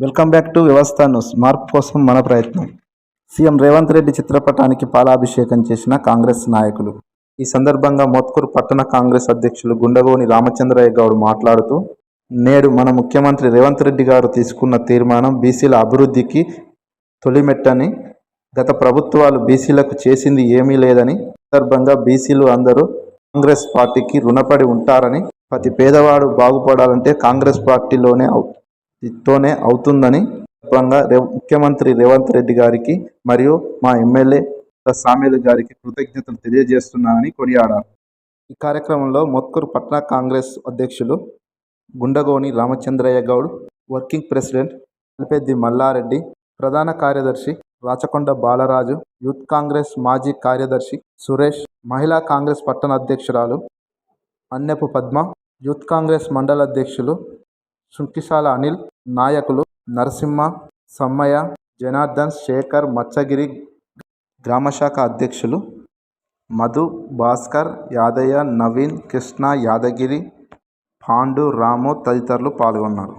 Welcome back to Vyavastha news మార్పు కోసం మన ప్రయత్నం. సీఎం రేవంత్ రెడ్డి చిత్రపటానికి పాలాభిషేకం చేసిన కాంగ్రెస్ నాయకులు. ఈ సందర్భంగా మోత్కూరు పట్టణ కాంగ్రెస్ అధ్యక్షులు గుండగోని రామచంద్రయ్య గౌడ్ మాట్లాడుతూ నేడు మన ముఖ్యమంత్రి రేవంత్ రెడ్డి గారు తీసుకున్న తీర్మానం బీసీల అభివృద్ధికి తొలిమెట్టని గత ప్రభుత్వాలు బీసీలకు చేసింది ఏమీ లేదని సందర్భంగా బీసీలు అందరూ కాంగ్రెస్ పార్టీకి రుణపడి ఉంటారని ప్రతి పేదవాడు బాగుపడాలంటే కాంగ్రెస్ పార్టీలోనే అవు- తోనే అవుతుందని సందర్భంగా ముఖ్యమంత్రి రేవంత్ రెడ్డి గారికి మరియు మా ఎమ్మెల్యే సామేలు గారికి కృతజ్ఞతలు తెలియజేస్తున్నానని కొనియాడారు. ఈ కార్యక్రమంలో మొత్కూరు పట్నా కాంగ్రెస్ అధ్యక్షులు గుండగోని రామచంద్రయ్య గౌడ్ వర్కింగ్ ప్రెసిడెంట్ అల్పెద్ది మల్లారెడ్డి ప్రధాన కార్యదర్శి రాచకొండ బాలరాజు యూత్ కాంగ్రెస్ మాజీ కార్యదర్శి సురేష్ మహిళా కాంగ్రెస్ పట్టణ అధ్యక్షురాలు అన్నెపు పద్మ యూత్ కాంగ్రెస్ మండల అధ్యక్షులు శృంకిశాల అనిల్ నాయకులు నరసింహ సమ్మయ్య జనార్దన్ శేఖర్ మత్స్యగిరి గ్రామశాఖ అధ్యక్షులు మధు భాస్కర్ యాదయ్య నవీన్ కృష్ణ యాదగిరి పాండు రాము తదితరులు పాల్గొన్నారు